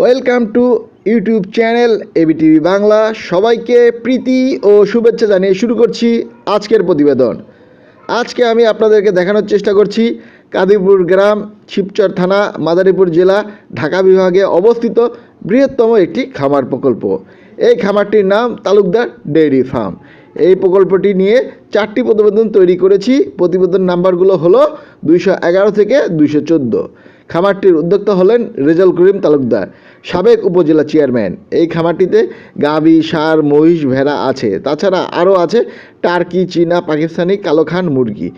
Welcome to YouTube channel ABTV Bangla সবাইকে প্রীতি ও শুভেচ্ছা জানিয়ে শুরু করছি আজকের প্রতিবেদন। আজকে আমি আপনাদেরকে দেখানোর চেষ্টা করছি কাদিপুর গ্রাম, শিবচর থানা, মাদারীপুর জেলা, ঢাকা বিভাগে অবস্থিত বৃহত্তম একটি খামার প্রকল্প। এই খামারটির নাম তালুকদার ডেইরি ফার্ম। এই প্রকল্পটি নিয়ে চারটি প্রতিবেদন তৈরি করেছি। প্রতিবেদন নাম্বারগুলো হলো দুইশো এগারো থেকে দুইশো চোদ্দ। খামারটির উদ্যোক্তা হলেন রেজাল করিম তালুকদার, সাবেক উপজেলা চেয়ারম্যান। এই খামারটিতে গাভী সার মহিষ, ভেড়া আছে। তাছাড়া আরও আছে টার্কি, চীনা, পাকিস্তানি কালোখান মুরগি।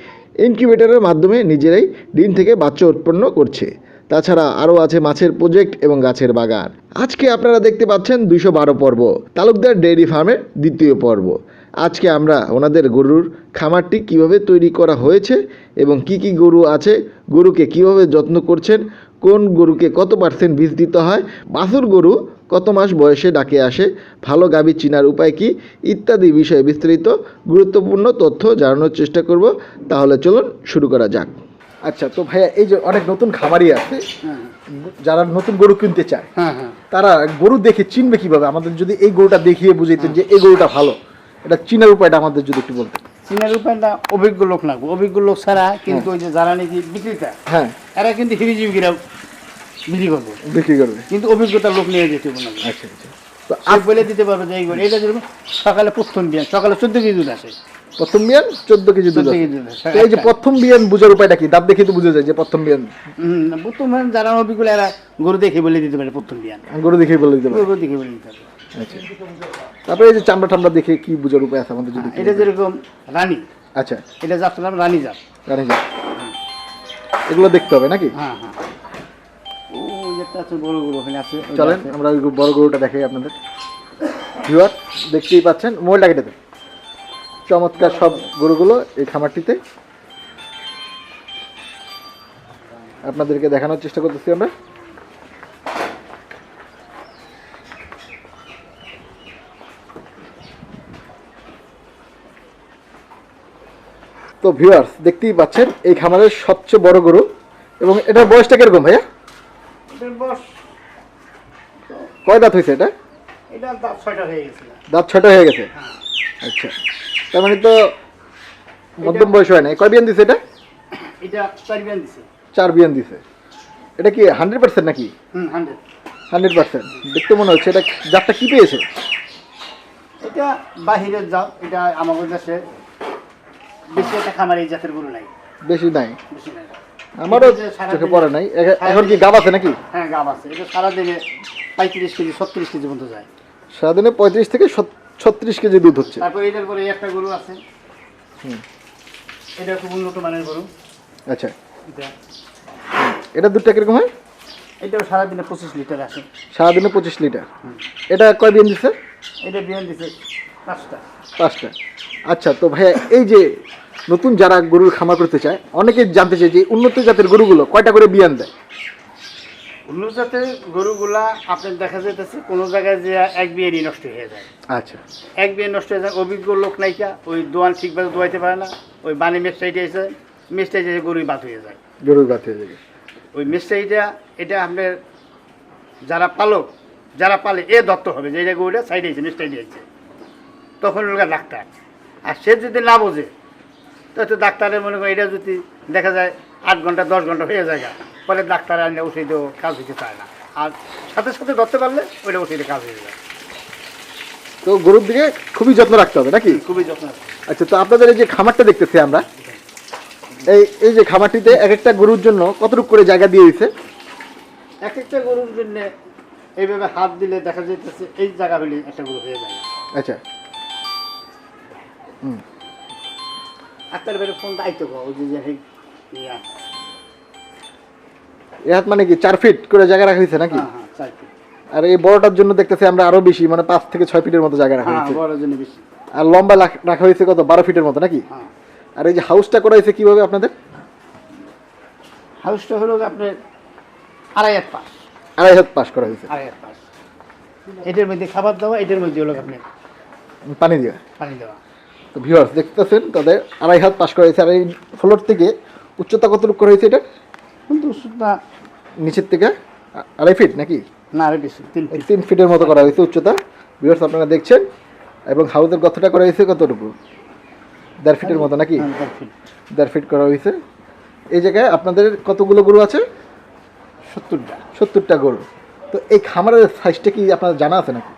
ইনকিউবেটরের মাধ্যমে নিজেরাই ডিম থেকে বাচ্চা উৎপন্ন করছে। তাছাড়া আরও আছে মাছের প্রজেক্ট এবং গাছের বাগান। আজকে আপনারা দেখতে পাচ্ছেন দুইশো বারো পর্ব, তালুকদার ডেইরি ফার্মের দ্বিতীয় পর্ব। আজকে আমরা ওনাদের গরুর খামারটি কীভাবে তৈরি করা হয়েছে এবং কি কি গরু আছে গরুকে কীভাবে যত্ন করছেন কোন গরুকে কত পার্সেন্ট বীজ দিতে হয় বাছুর গরু কত মাস বয়সে ডাকে আসে ভালো গাভী চিনার উপায় কি ইত্যাদি বিষয়ে বিস্তারিত গুরুত্বপূর্ণ তথ্য জানানোর চেষ্টা করব। তাহলে চলুন শুরু করা যাক। আচ্ছা তো ভাইয়া এই যে অনেক নতুন খামারি আছে যারা নতুন গরু কিনতে চায় হ্যাঁ হ্যাঁ। তারা গরু দেখে চিনবে কীভাবে? আমাদের যদি এই গরুটা দেখিয়ে বুঝাইতেন যে এই গরুটা ভালো। এটা চিনার উপায়টা আমাদের যদি একটু বলতেন। চীনের উপায়টা অভিজ্ঞ লোক লাগবে। অভিজ্ঞ লোক ছাড়া কিন্তু ওই যে যারা নাকি বিক্রেতা? হ্যাঁ। এরা কিন্তু হিরিজীবীরা বিক্রি করবে। বিক্রি করবে। কিন্তু অভিজ্ঞতার লোক নিয়ে যেতে হবে আচ্ছা আচ্ছা। তো আর বলে দিতে পারবে যে এই করে এটা যেরকম সকালে প্রথম বিয়ান সকালে চোদ্দ কেজি দুধ আসে প্রথম বিয়ান চোদ্দ কেজি দুধ 14 আছে। কেজি দুধ আছে। তো এই যে প্রথম বিয়ান বুঝার উপায়টা কি? দাঁত দেখে তো বুঝা যায় যে প্রথম বিয়ান। প্রথম যারা অভিজ্ঞ এরা গরু দেখে বলে দিতে পারে প্রথম বিয়ান। গরু দেখে বলে দিতে পারে। গরু দেখে বলে দিতে পারে। আচ্ছা। তারপরে এই যে চামড়া টামড়া দেখে কি বুঝার উপায় আছে আমাদের যদি এটা যেরকম রানী আচ্ছা। এটা যাত্রা নাম রানী জাত রানী যা এগুলো দেখতে হবে নাকি? হ্যাঁ হ্যাঁ। বড় গরু ওখানে আছে চলেন আমরা ওই বড় গরুটা দেখাই আপনাদের। ভিউয়ার দেখতেই পাচ্ছেন মোবাইলটা কেটে দেন। চমৎকার সব গরুগুলো এই খামারটিতে। আপনাদেরকে দেখানোর চেষ্টা করতেছি আমরা। তো ভিউয়ার্স দেখতেই পাচ্ছেন এই খামারের সবচেয়ে বড় গরু। এবং এটার বয়সটা কীরকম ভাইয়া? কয় দাঁত হয়েছে এটা? এটা দাঁত হয়ে ছটা হয়ে গেছে? আচ্ছা। তার মানে তো মধ্যম বয়স হয় না কয় বিয়ান দিছে এটা? এটা চার বিয়ান দিছে। চার বিয়ান দিছে। এটা কি হান্ড্রেড পার্সেন্ট নাকি? হান্ড্রেড পার্সেন্ট দেখতে মনে হচ্ছে এটা জাতটা কি পেয়েছে? এটা বাহিরের জাত এটা আমাদের দেশে বেশি একটা খামার এই জাতের গরু নাই। বেশি নাই? বেশি নাই। আমারও চোখে পড়ে নাই। এখ- এখন কি গাব আছে নাকি? হ্যাঁ গাব আছে। এটা সারাদিনে পঁয়ত্রিশ কেজি ছত্রিশ কেজি পর্যন্ত যায়। সারাদিনে পঁয়ত্রিশ থেকে ছত্রিশ কেজি দুধ হচ্ছে। তারপর এটার পরে একটা গরু আছে। হুম। এটা খুব উন্নত মানের গরু। আচ্ছা। এটা। দুধটা কীরকম হয়? এটাও সারাদিনে পঁচিশ লিটার আসে সারাদিনে পঁচিশ লিটার। এটা কয় বিয়ান দিচ্ছে এটা বিয়ান দিছে পাঁচটা। পাঁচটা। আচ্ছা তো ভাইয়া এই যে নতুন যারা গরুর খামার করতে চায় অনেকে জানতে চায় যে উন্নত জাতের গরুগুলো কয়টা করে বিয়ান দেয়? উন্নত জাতের গরুগুলা আপনার দেখা যাইতেছে কোনো জায়গায় যে এক বিয়েরই নষ্ট হয়ে যায়। আচ্ছা। এক বিয়ে নষ্ট হয়ে যায় অভিজ্ঞ লোক নাইকা ওই দোয়ান ঠিকভাবে দোয়াইতে পারে না ওই বানি মেস্টাইটে এসে মেস্টাইটে এসে গরুই বাদ হয়ে যায়। গরুর গাছ হয়ে যাবে ওই মেস্টাইটা এটা আপনার যারা পালক যারা পালে এ দত্ত হবে যে এটা গরুটা সাইডে আছে মেস্টাইটে আছে তখন ওটা ডাক্তার। আর সে যদি না বোঝে তো ডাক্তারের মনে করেন এটা যদি দেখা যায় আট ঘণ্টা দশ ঘণ্টা হয়ে যায় পরে ডাক্তার আনলে ওষুধেও কাজ হতে চায় না। আর সাথে সাথে ধরতে পারলে ওইটা ওষুধে কাজ হয়ে যায়। তো গরুর দিকে খুবই যত্ন রাখতে হবে নাকি? খুবই যত্ন আচ্ছা তো আপনাদের এই যে খামারটা দেখতেছি আমরা এই এই যে খামারটিতে এক একটা গরুর জন্য কতটুকু করে জায়গা দিয়ে দিছে এক একটা গরুর জন্য এইভাবে হাত দিলে দেখা যাইতেছে এই জায়গা হলে একটা গরু হয়ে যায়। আচ্ছা। হুম। আত্মার বেড়ে ফোন দায়িত্ব ওই যে ইয়া, মানে কি চার ফিট করে জায়গা রাখা হয়েছে নাকি? হ্যাঁ হ্যাঁ চার feet। আর এই বড়টার জন্য দেখতেছি আমরা আরও বেশি মানে পাঁচ থেকে ছয় ফিটের মতো জায়গা রাখা হ্যাঁ হয়েছে। জন্য বেশি। আর লম্বা রাখা হয়েছে কত বারো ফিটের মতো নাকি? হ্যাঁ। আর এই যে হাউসটা করা হয়েছে কীভাবে আপনাদের? হাউসটা হলো আপনার আড়াই হাত পাস আড়াই হাত পাস করা হয়েছে। আড়াই হাত পাস এটার মধ্যে খাবার দেওয়া এটার মধ্যে হলো আপনার পানি দিয়ে পানি দেওয়া। তো ভিউয়ার্স দেখতেছেন তাদের আড়াই হাত পাশ করা হয়েছে আর এই ফ্লোর থেকে উচ্চতা কতটুকু করা হয়েছে এটা? কিন্তু ওষুধটা নিচের থেকে? আড়াই ফিট নাকি? না আরও বেশি তিন এই তিন ফিটের মতো করা হয়েছে উচ্চতা। ভিউয়ার্স আপনারা দেখছেন এবং হাউদের গর্তটা করা হয়েছে কতটুকু? দেড় ফিটের মতো নাকি? হ্যাঁ, দেড় ফিট দেড় ফিট করা হয়েছে। এই জায়গায় আপনাদের কতগুলো গরু আছে? সত্তরটা। সত্তরটা গরু। তো এই খামারের সাইজটা কি আপনার জানা আছে নাকি?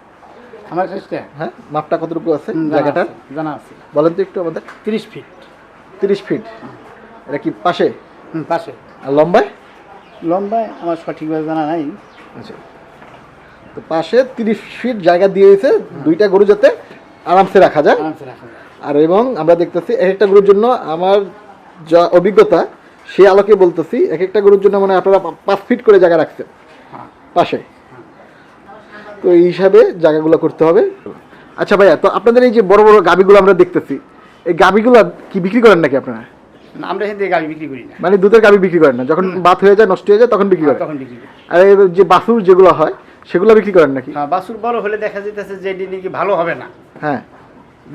আমার চেষ্টা হ্যাঁ মাপটা কতটুকু আছে জায়গাটা জানা আছে বলেন তো একটু আমাদের। তিরিশ ফিট। তিরিশ ফিট। এটা কি পাশে? পাশে। আর লম্বায়? লম্বায় আমার সঠিকভাবে জানা নাই। আচ্ছা। তো পাশে তিরিশ ফিট জায়গা দিয়ে হয়েছে দুইটা গরু যাতে আরামসে রাখা যায়। আরামসে রাখা যায়। আর এবং আমরা দেখতেছি এক একটা গরুর জন্য আমার যা অভিজ্ঞতা সে আলোকে বলতেছি এক একটা গরুর জন্য মানে আপনারা পাঁচ ফিট করে জায়গা রাখছেন। হ্যাঁ। পাশে। তো এই হিসাবে জায়গাগুলো করতে হবে। আচ্ছা ভাইয়া তো আপনাদের এই যে বড় বড় গাবিগুলো আমরা দেখতেছি এই গাবিগুলো কি বিক্রি করেন নাকি আপনারা? না, আমরা এখান থেকে গাড়ি বিক্রি করি না। মানে দুধের গাবি বিক্রি করেন না যখন বাত হয়ে যায় নষ্ট হয়ে যায় তখন বিক্রি করেন। তখন বিক্রি করি। আর এই যে বাছুর যেগুলো হয় সেগুলো বিক্রি করেন নাকি? হ্যাঁ বাছুর বড় হলে দেখা যেতেছে যে এটি নাকি ভালো হবে না। হ্যাঁ।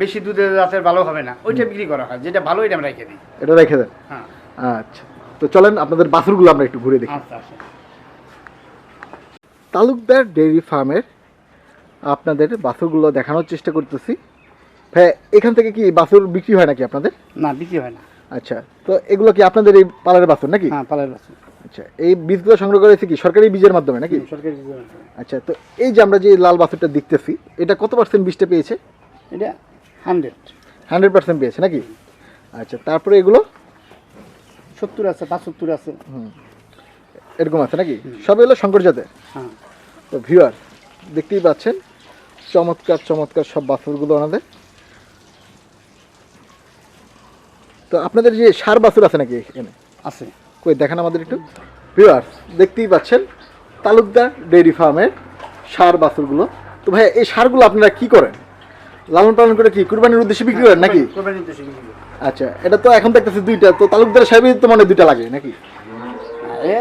বেশি দুধের জাতের ভালো হবে না। ওইটা বিক্রি করা হয় যেটা ভালো ওইটা আমরা রেখে দিই। এটা রেখে দেন? হ্যাঁ। আচ্ছা। তো চলেন আপনাদের বাছুরগুলো আমরা একটু ঘুরে দেখি। আচ্ছা আচ্ছা। তালুকদার ডেইরি ফার্মের আপনাদের বাছুরগুলো দেখানোর চেষ্টা করতেছি। হ্যাঁ এখান থেকে কি বাছুর বিক্রি হয় নাকি আপনাদের? না বিক্রি হয় না। আচ্ছা তো এগুলো কি আপনাদের এই পালের বাছুর নাকি? হ্যাঁ পালের বাছুর। আচ্ছা এই বীজগুলো সংগ্রহ করেছে কি সরকারি বীজের মাধ্যমে নাকি? সরকারি বীজের মাধ্যমে। আচ্ছা তো এই যে আমরা যে লাল বাছুরটা দেখতেছি এটা কত পার্সেন্ট বীজটা পেয়েছে? এটা হান্ড্রেড। হান্ড্রেড পার্সেন্ট পেয়েছে নাকি? আচ্ছা তারপরে এগুলো? সত্তর আছে পাঁচাত্তর আছে। হুম এরকম আছে নাকি? সব এগুলো শঙ্কর জাতের? হ্যাঁ। তো ভিউয়ার দেখতেই পাচ্ছেন। চমৎকার চমৎকার সব বাছুরগুলো ওনাদের। তো আপনাদের যে সার বাছুর আছে নাকি এখানে? আছে। কই দেখান আমাদের একটু। ভিউয়ার দেখতেই পাচ্ছেন তালুকদার ডেইরি ফার্মের সার বাছুরগুলো। তো ভাই এই সারগুলো আপনারা কি করেন? লালন পালন করে কি? কুরবানির উদ্দেশ্যে বিক্রি করেন নাকি? কোরবানির উদ্দেশ্যে বিক্রি আচ্ছা এটা তো এখন দেখতেছি দুইটা তো তালুকদার সাহেবের তো মানে দুইটা লাগে নাকি? এ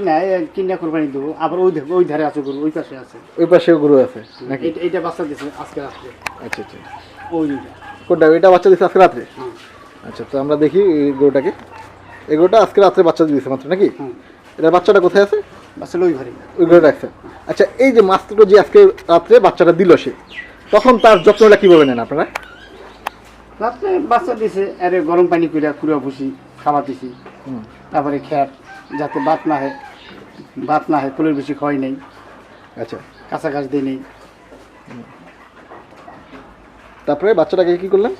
না কিনা কোরবানি দেবো। আবার ওই ওই ধারে আছে গরু ওই পাশে আছে। ওই পাশেও গরু আছে নাকি? এটা- বাচ্চা দিছে আজকে রাত্রে আচ্ছা আচ্ছা। ওই দুইটা। কোনটা এটা বাচ্চা আজকে রাত্রে? আচ্ছা তো আমরা দেখি গরুটাকে। এই গরুটা আজকে রাত্রে বাচ্চা দিয়েছে মাত্র নাকি? এটার বাচ্চাটা কোথায় আছে? বাচ্চা ওই ঘরে। ওই ঘরে আচ্ছা এই যে মাস্টারটা যে আজকে রাত্রে বাচ্চাটা দিল সে তখন তার যত্নটা কীভাবে নেন আপনারা? রাত্রে বাচ্চা দিছে আরে গরম পানি করে কুড়া ভুসি খাবার দিছি হুম। তারপরে খ্যাট যাতে বাত না হয় বাত না হয় ফুলের বেশি ক্ষয় নেই আচ্ছা। কাঁচা গাছ দিই নেই। তারপরে বাচ্চাটাকে কি করলেন?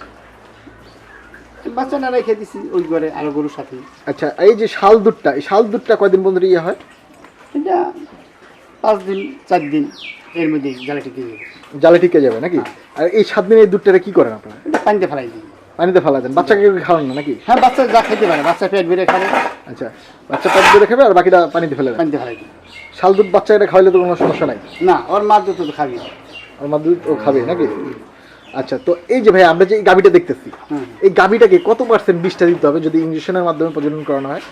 বাচ্চা না রেখে দিছি ওই ঘরে আরও গরুর সাথে। আচ্ছা এই যে শাল দুধটা এই শাল দুধটা কয়দিন পর্যন্ত ইয়ে হয়? এটা পাঁচ দিন চার দিন এর মধ্যে জালে টিকে যাবে। জালে টিকে যাবে নাকি? আর এই সাত দিন এই দুধটারে কি করেন আপনারা? পানিতে ফেলাই দিই। পানিতে ফেলা দেন। বাচ্চাকে খাওয়ান না নাকি? হ্যাঁ বাচ্চা যা খেতে পারে বাচ্চা পেট বেড়ে খাবে। আচ্ছা বাচ্চা পানি দিয়ে খাবে আর বাকিটা পানিতে ফেলে পানিতে দিই শাল দুধ বাচ্চা এটা খাওয়াইলে তো কোনো সমস্যা নাই? না ওর মা দুটো তো খাবি। ওর মা দুধ ও খাবে নাকি? আচ্ছা তো এই যে ভাই আমরা যে এই গাবিটা দেখতেছি এই গাবিটাকে কত পার্সেন্ট বিষটা দিতে হবে যদি ইঞ্জেকশনের মাধ্যমে প্রজনন করানো হয়?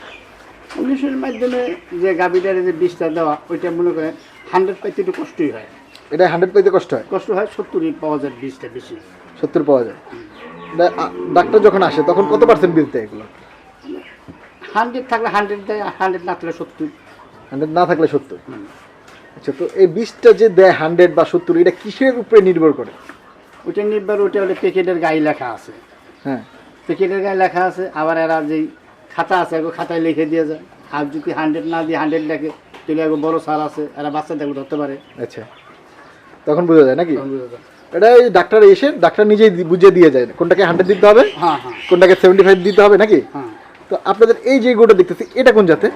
ইংলিশের মাধ্যমে যে গাভিটারে যে বিষটা দেওয়া ওইটা মনে করে হান্ড্রেড পাইতে একটু কষ্টই হয়। এটা হান্ড্রেড পাইতে কষ্ট হয়? কষ্ট হয় সত্তরই পাওয়া যায় বিষটা বেশি। সত্তর পাওয়া যায়। ডাক্তার যখন আসে তখন কত পার্সেন্ট বিল দেয় এগুলো? হান্ড্রেড থাকলে হান্ড্রেড দেয় হান্ড্রেড না থাকলে সত্তর। হান্ড্রেড না থাকলে সত্তর? আচ্ছা তো এই বিষটা যে দেয় হান্ড্রেড বা সত্তর এটা কিসের উপরে নির্ভর করে? ওইটা নির্ভর ওইটা হলে প্যাকেটের গায়ে লেখা আছে। হ্যাঁ। প্যাকেটের গায়ে লেখা আছে আবার এরা যেই খাতা আছে এগো খাতায় লিখে দিয়ে যায়। আর যদি হান্ড্রেড না দিয়ে হান্ড্রেড লেখে তাহলে এগো বড় সার আছে এরা বাচ্চা দেখলে ধরতে পারে। আচ্ছা। তখন বোঝা যায় নাকি? তখন বোঝা যায়। এটা এই ডাক্তার এসে ডাক্তার নিজেই বুঝিয়ে দিয়ে যায় কোনটাকে হান্ড্রেড দিতে হবে হ্যাঁ হ্যাঁ। কোনটাকে সেভেন্টি ফাইভ দিতে হবে নাকি? হ্যাঁ। তো আপনাদের এই যে গোটা দেখতেছি এটা কোন জাতে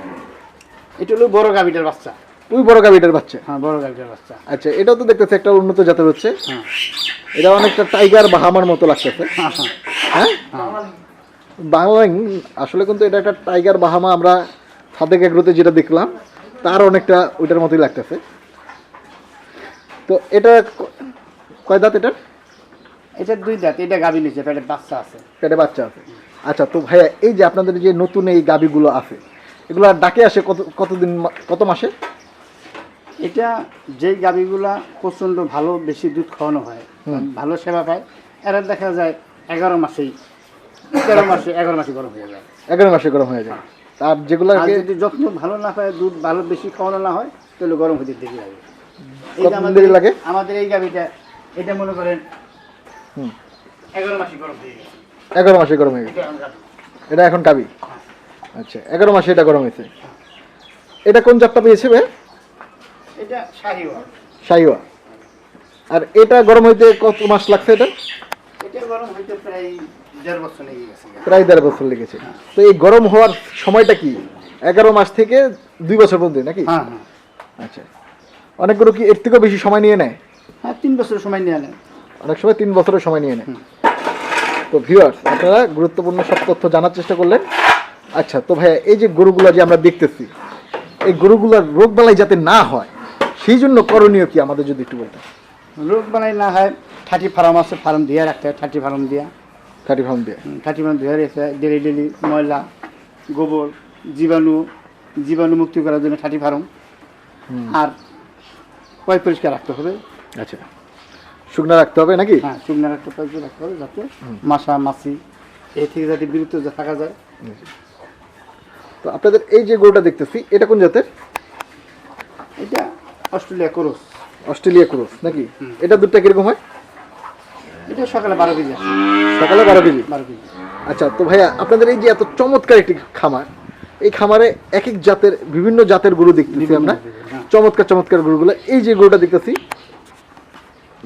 এটা হলো বড় গাভিটার বাচ্চা। ওই বড় গাবিটার বাচ্চা। হ্যাঁ বড় গাভিটার বাচ্চা। আচ্ছা এটাও তো দেখতেছি একটা উন্নত জাতের হচ্ছে। এটা অনেকটা টাইগার বা হামার মতো লাগতেছে। হ্যাঁ বাংলা আসলে কিন্তু এটা একটা টাইগার বাহামা আমরা সাদেক এগ্রোতে যেটা দেখলাম তার অনেকটা ওইটার মতোই লাগতেছে। তো এটা কয় দাঁত এটার? এটা দুই দাঁত এটা গাভি নিচে পেটের বাচ্চা আছে। পেটে বাচ্চা আছে। আচ্ছা তো ভাইয়া এই যে আপনাদের যে নতুন এই গাবিগুলো আছে এগুলো ডাকে আসে কত কতদিন কত মাসে? এটা যেই গাভিগুলা প্রচণ্ড ভালো বেশি দুধ খাওয়ানো হয় ভালো সেবা পায় এরা দেখা যায় এগারো মাসেই তেরো মাসে এগারো মাসে গরম হয়ে যায়। এগারো মাসে গরম হয়ে যায়। আর যেগুলো যদি যত্ন ভালো না পায় দুধ ভালো বেশি খাওয়ানো না হয় তাহলে গরম হতে দেরি লাগে। আমাদের দেরি লাগে? আমাদের এই গাভিটা এটা মনে করেন এগারো মাসি গরম হয়ে গেছে। এগারো মাসে গরম হয়ে গেছে। এটা এখন কাবি? আচ্ছা এগারো মাসে এটা গরম হয়েছে। এটা কোন জাতটা পেয়েছে বে এটা শাহিওয়া। শাহিওয়া। আর এটা গরম হইতে কত মাস লাগছে এটা? এটা গরম হইতে প্রায় দেড় বছর লেগে গেছে। প্রায় দেড় বছর লেগেছে। তো এই গরম হওয়ার সময়টা কি? এগারো মাস থেকে দুই বছর পর্যন্ত নাকি? হ্যাঁ হ্যাঁ। আচ্ছা। অনেকগুলো কি এর থেকেও বেশি সময় নিয়ে নেয়? হ্যাঁ তিন বছর সময় নিয়ে নেন। অনেক সময় তিন বছরের সময় নিয়ে হুম। তো ভিউয়ার্স আপনারা গুরুত্বপূর্ণ সব তথ্য জানার চেষ্টা করলেন। আচ্ছা তো ভাইয়া এই যে গরুগুলো যে আমরা দেখতেছি এই গরুগুলোর রোগ বালাই যাতে না হয় সেই জন্য করণীয় কি আমাদের যদি একটু বলতেন? রোগ বানাই না হয় ঠাটি ফার্ম আছে ফার্ম দিয়ে রাখতে হয় ঠাটি ফার্ম দিয়া। থার্টি ফার্ম দিয়ে? ঠাটি ফার্ম দিয়ে রেখে ডেলি ডেলি ময়লা গোবর জীবাণু জীবাণু মুক্তি করার জন্য ঠাটি ফার্ম। আর পয় পরিষ্কার রাখতে হবে। আচ্ছা। শুকনো রাখতে হবে নাকি? হ্যাঁ শুকনো রাখতে পরিষ্কার রাখতে হবে যাতে মাসা মাছি এ থেকে যাতে বিরত থাকা যায়। তো আপনাদের এই যে গরুটা দেখতেছি এটা কোন জাতের? এটা অস্ট্রেলিয়া করস। অস্ট্রেলিয়া ক্রস নাকি? এটা দুধটা কীরকম হয়? এটা সকালে বারো কেজি সকালে বারো কেজি? বারো কেজি। আচ্ছা তো ভাইয়া আপনাদের এই যে এত চমৎকার একটি খামার এই খামারে এক এক জাতের বিভিন্ন জাতের গরু দেখতেছি আমরা। হ্যাঁ। চমৎকার চমৎকার গরুগুলো। এই যে গরুটা দেখতেছি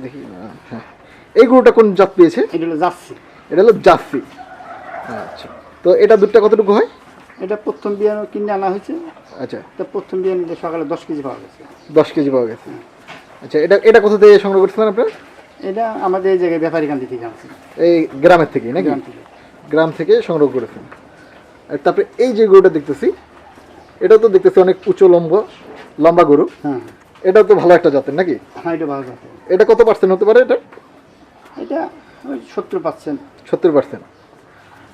দেখি হ্যাঁ। এই গরুটা কোন জাত পেয়েছে? এটা হলো যাচ্ছি এটা হলো জার্সি। আচ্ছা। তো এটা দুধটা কতটুকু হয়? এটা প্রথম বিয়ানো কিনে আনা হয়েছে। আচ্ছা। তা প্রথম বিয়ানিতে সকালে দশ কেজি পাওয়া গেছে। দশ কেজি পাওয়া গেছে। আচ্ছা এটা এটা কোথা থেকে সংগ্রহ করছিলেন আপনার? এটা আমাদের এই জায়গায় ব্যাপারী কান্দি থেকে আনছি। এই গ্রামের থেকে নাকি? গ্রাম থেকে। গ্রাম থেকে সংগ্রহ করেছেন। আর তারপরে এই যে গরুটা দেখতেছি এটা তো দেখতেছি অনেক উঁচু লম্বা লম্বা গরু। হ্যাঁ। এটা তো ভালো একটা জাতের নাকি? হ্যাঁ এটা ভালো জাতের। এটা কত পার্সেন্ট হতে পারে এটা? এটা ওই সত্তর পার্সেন্ট সত্তর পার্সেন্ট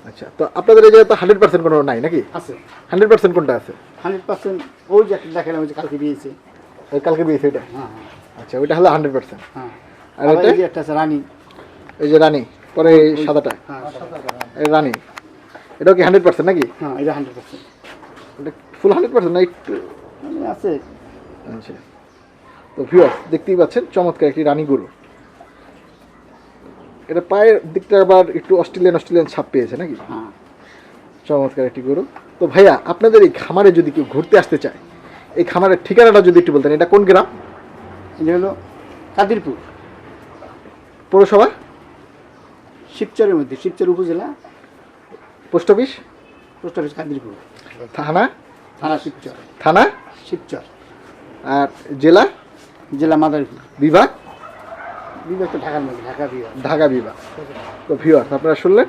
আচ্ছা তো আপনাদের এই জায়গায় তো হান্ড্রেড পার্সেন্ট কোনো নাই নাকি? আছে। হান্ড্রেড পার্সেন্ট কোনটা আছে? হান্ড্রেড পার্সেন্ট ওই যে একটা দেখালাম ওই যে কালকে দিয়েছে। ওই কালকে দিয়েছে এটা? হ্যাঁ আচ্ছা ওইটা হলো হান্ড্রেড পার্সেন্ট হ্যাঁ। আর এটা একটা আছে রানী। এই যে রানী পরে এই সাদাটা। হ্যাঁ এই রানী। এটাও কি হান্ড্রেড পার্সেন্ট নাকি? হ্যাঁ এটা হান্ড্রেড পার্সেন্ট এটা ফুল হান্ড্রেড পার্সেন্ট না একটু? আছে। আচ্ছা। তো ভিউয়ার্স দেখতেই পাচ্ছেন চমৎকার একটি রানী গরু। এটা পায়ের দিকটা আবার একটু অস্ট্রেলিয়ান অস্ট্রেলিয়ান ছাপ পেয়েছে নাকি? হ্যাঁ। চমৎকার একটি গরু। তো ভাইয়া আপনাদের এই খামারে যদি কেউ ঘুরতে আসতে চায় এই খামারের ঠিকানাটা যদি একটু বলতেন এটা কোন গ্রাম? এটা হলো কাদিরপুর। পৌরসভা? শিবচরের মধ্যে শিবচর উপজেলা। Post office? Post office Kadirpur. থানা? থানা শিবচর। থানা? শিবচর। আর জেলা? জেলা মাদারীপুর বিভাগ? বিভাগ তো ঢাকার মধ্যে ঢাকা বিভাগ। ঢাকা বিভাগ। তো ভিউয়ার্স আপনারা শুনলেন?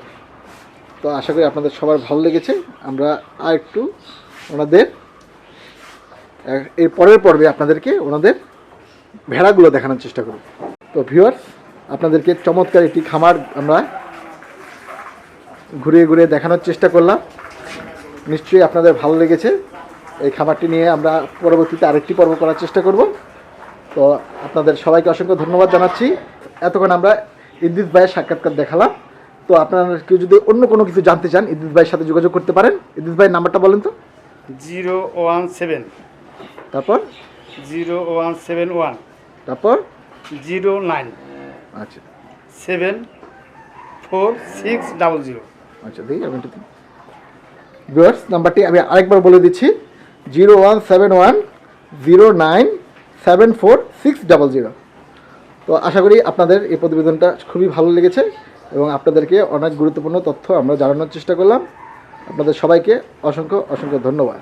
তো আশা করি আপনাদের সবার ভালো লেগেছে। আমরা আর একটু ওনাদের এর পরের পর্বে আপনাদেরকে ওনাদের ভেড়াগুলো দেখানোর চেষ্টা করব। তো ভিউয়ার্স আপনাদেরকে চমৎকার একটি খামার আমরা ঘুরিয়ে ঘুরিয়ে দেখানোর চেষ্টা করলাম। নিশ্চয়ই আপনাদের ভালো লেগেছে। এই খামারটি নিয়ে আমরা পরবর্তীতে আরেকটি পর্ব করার চেষ্টা করব। তো আপনাদের সবাইকে অসংখ্য ধন্যবাদ জানাচ্ছি। এতক্ষণ আমরা ইদ্দিত ভাইয়ের সাক্ষাৎকার দেখালাম। তো আপনারা কেউ যদি অন্য কোনো কিছু জানতে চান ইদ্দিত ভাইয়ের সাথে যোগাযোগ করতে পারেন। ইদ্দিত ভাইয়ের নাম্বারটা বলেন তো। Zero one seven. তারপর? Zero one seven one. তারপর? Zero nine. আচ্ছা। Seven four six double zero. আচ্ছা দেখি আমি ভিউয়ার্স নাম্বারটি আমি আরেকবার বলে দিচ্ছি। Zero one seven one zero nine seven four six double zero তো আশা করি আপনাদের এই প্রতিবেদনটা খুবই ভালো লেগেছে এবং আপনাদেরকে অনেক গুরুত্বপূর্ণ তথ্য আমরা জানানোর চেষ্টা করলাম। আপনাদের সবাইকে অসংখ্য অসংখ্য ধন্যবাদ।